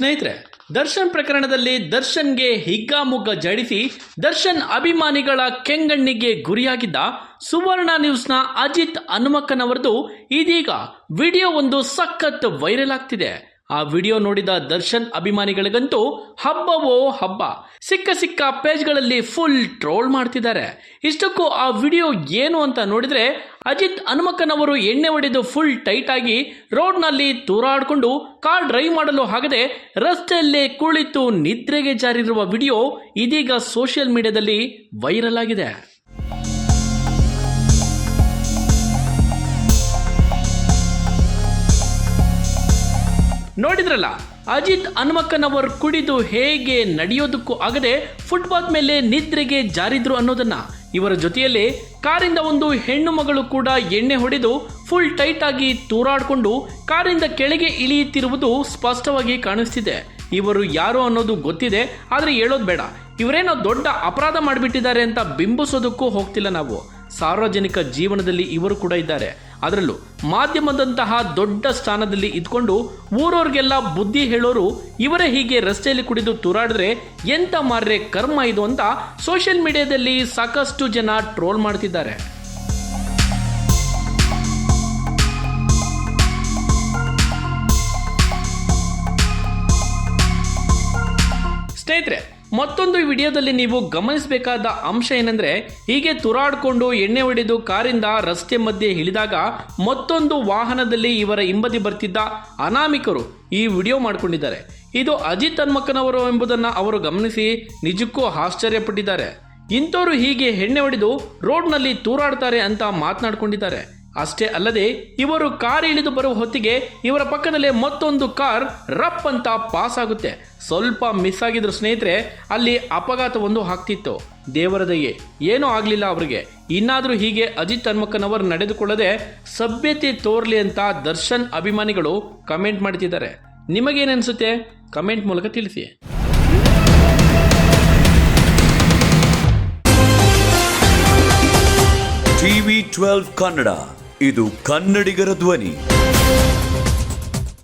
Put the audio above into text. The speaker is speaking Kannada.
ಸ್ನೇಹಿತರೆ, ದರ್ಶನ್ ಪ್ರಕರಣದಲ್ಲಿ ದರ್ಶನ್ಗೆ ಹಿಗ್ಗಾಮುಗ್ಗ ಜಡಿಸಿ ದರ್ಶನ್ ಅಭಿಮಾನಿಗಳ ಕೆಂಗಣ್ಣಿಗೆ ಗುರಿಯಾಗಿದ್ದ ಸುವರ್ಣ ನ್ಯೂಸ್ನ ಅಜಿತ್ ಹನುಮಕ್ಕನವರದು ಇದೀಗ ವಿಡಿಯೋ ಒಂದು ಸಖತ್ ವೈರಲ್ ಆಗ್ತಿದೆ. ಆ ವಿಡಿಯೋ ನೋಡಿದ ದರ್ಶನ್ ಅಭಿಮಾನಿಗಳಿಗಂತೂ ಹಬ್ಬವೋ ಹಬ್ಬ. ಸಿಕ್ಕ ಸಿಕ್ಕ ಪೇಜ್ಗಳಲ್ಲಿ ಫುಲ್ ಟ್ರೋಲ್ ಮಾಡ್ತಿದ್ದಾರೆ. ಇಷ್ಟಕ್ಕೂ ಆ ವಿಡಿಯೋ ಏನು ಅಂತ ನೋಡಿದ್ರೆ ಅಜಿತ್ ಹನುಮಕ್ಕನವರು ಎಣ್ಣೆ ಹೊಡೆದು ಫುಲ್ ಟೈಟ್ ಆಗಿ ರೋಡ್ನಲ್ಲಿ ತೂರಾಡಿಕೊಂಡು ಕಾರ್ ಡ್ರೈವ್ ಮಾಡಲು ಆಗದೆ ರಸ್ತೆಯಲ್ಲೇ ಕುಳಿತು ನಿದ್ರೆಗೆ ಜಾರಿರುವ ವಿಡಿಯೋ ಇದೀಗ ಸೋಷಿಯಲ್ ಮೀಡಿಯಾದಲ್ಲಿ ವೈರಲ್ ಆಗಿದೆ. ನೋಡಿದ್ರಲ್ಲ? ಅಜಿತ್ ಹನುಮಕ್ಕನವರು ಕುಡಿದು ಹೇಗೆ ನಡೆಯೋದಕ್ಕೂ ಆಗದೆ ಫುಟ್ಪಾತ್ ಮೇಲೆ ನಿದ್ರೆಗೆ ಜಾರಿದ್ರು ಅನ್ನೋದನ್ನ. ಇವರ ಜೊತೆಯಲ್ಲಿ ಕಾರಿಂದ ಒಂದು ಹೆಣ್ಣು ಮಗಳು ಕೂಡ ಎಣ್ಣೆ ಹೊಡೆದು ಫುಲ್ ಟೈಟ್ ಆಗಿ ತೂರಾಡಿಕೊಂಡು ಕಾರಿಂದ ಕೆಳಗೆ ಇಳಿಯುತ್ತಿರುವುದು ಸ್ಪಷ್ಟವಾಗಿ ಕಾಣಿಸ್ತಿದೆ. ಇವರು ಯಾರು ಅನ್ನೋದು ಗೊತ್ತಿದೆ, ಆದರೆ ಹೇಳೋದು ಬೇಡ. ಇವರೇನೋ ದೊಡ್ಡ ಅಪರಾಧ ಮಾಡಿಬಿಟ್ಟಿದ್ದಾರೆ ಅಂತ ಬಿಂಬಿಸೋದಕ್ಕೂ ಹೋಗ್ತಿಲ್ಲ ನಾವು. ಸಾರ್ವಜನಿಕ ಜೀವನದಲ್ಲಿ ಇವರು ಕೂಡ ಇದ್ದಾರೆ. ಅದರಲ್ಲೂ ಮಾಧ್ಯಮದಂತಹ ದೊಡ್ಡ ಸ್ಥಾನದಲ್ಲಿ ಇದ್ಕೊಂಡು ಊರವ್ರಿಗೆಲ್ಲ ಬುದ್ಧಿ ಹೇಳೋರು ಇವರೇ ಹೀಗೆ ರಸ್ತೆಯಲ್ಲಿ ಕುಡಿದು ತೂರಾಡಿದ್ರೆ ಎಂತ ಮಾರ್ರೆ ಕರ್ಮ ಇದು ಅಂತ ಸೋಷಿಯಲ್ ಮೀಡಿಯಾದಲ್ಲಿ ಸಾಕಷ್ಟು ಜನ ಟ್ರೋಲ್ ಮಾಡ್ತಿದ್ದಾರೆ. ಸ್ನೇಹಿತರೆ, ಮತ್ತೊಂದು ವಿಡಿಯೋದಲ್ಲಿ ನೀವು ಗಮನಿಸಬೇಕಾದ ಅಂಶ ಏನಂದ್ರೆ, ಹೀಗೆ ತುರಾಡ್ಕೊಂಡು ಎಣ್ಣೆ ಹೊಡೆದು ಕಾರಿಂದ ರಸ್ತೆ ಮಧ್ಯೆ ಇಳಿದಾಗ ಮತ್ತೊಂದು ವಾಹನದಲ್ಲಿ ಇವರ ಹಿಂಬದಿ ಬರ್ತಿದ್ದ ಅನಾಮಿಕರು ಈ ವಿಡಿಯೋ ಮಾಡಿಕೊಂಡಿದ್ದಾರೆ. ಇದು ಅಜಿತ್ ಹನ್ಮಕ್ಕನವರು ಎಂಬುದನ್ನು ಅವರು ಗಮನಿಸಿ ನಿಜಕ್ಕೂ ಆಶ್ಚರ್ಯಪಟ್ಟಿದ್ದಾರೆ. ಇಂಥವರು ಹೀಗೆ ಎಣ್ಣೆ ಹೊಡೆದು ರೋಡ್ನಲ್ಲಿ ತೂರಾಡ್ತಾರೆ ಅಂತ ಮಾತನಾಡ್ಕೊಂಡಿದ್ದಾರೆ. ಅಷ್ಟೇ ಅಲ್ಲದೆ ಇವರು ಕಾರ್ ಇಳಿದು ಬರುವ ಹೊತ್ತಿಗೆ ಇವರ ಪಕ್ಕದಲ್ಲೇ ಮತ್ತೊಂದು ಕಾರ್ ರಪ್ ಅಂತ ಪಾಸ್ ಆಗುತ್ತೆ. ಸ್ವಲ್ಪ ಮಿಸ್ ಆಗಿದ್ರು ಸ್ನೇಹಿತರೆ, ಅಲ್ಲಿ ಅಪಘಾತವೊಂದು ಆಗ್ತಿತ್ತು. ದೇವರ ದಯೆ, ಏನೂ ಆಗಲಿಲ್ಲ ಅವರಿಗೆ. ಇನ್ನಾದರೂ ಹೀಗೆ ಅಜಿತ್ ಹನ್ಮಕ್ಕನವರು ನಡೆದುಕೊಳ್ಳದೆ ಸಭ್ಯತೆ ತೋರ್ಲಿ ಅಂತ ದರ್ಶನ್ ಅಭಿಮಾನಿಗಳು ಕಮೆಂಟ್ ಮಾಡ್ತಿದ್ದಾರೆ. ನಿಮಗೇನನ್ಸುತ್ತೆ? ಕಮೆಂಟ್ ಮೂಲಕ ತಿಳಿಸಿ. TV twelve Kannada. ಇದು ಕನ್ನಡಿಗರ ಧ್ವನಿ.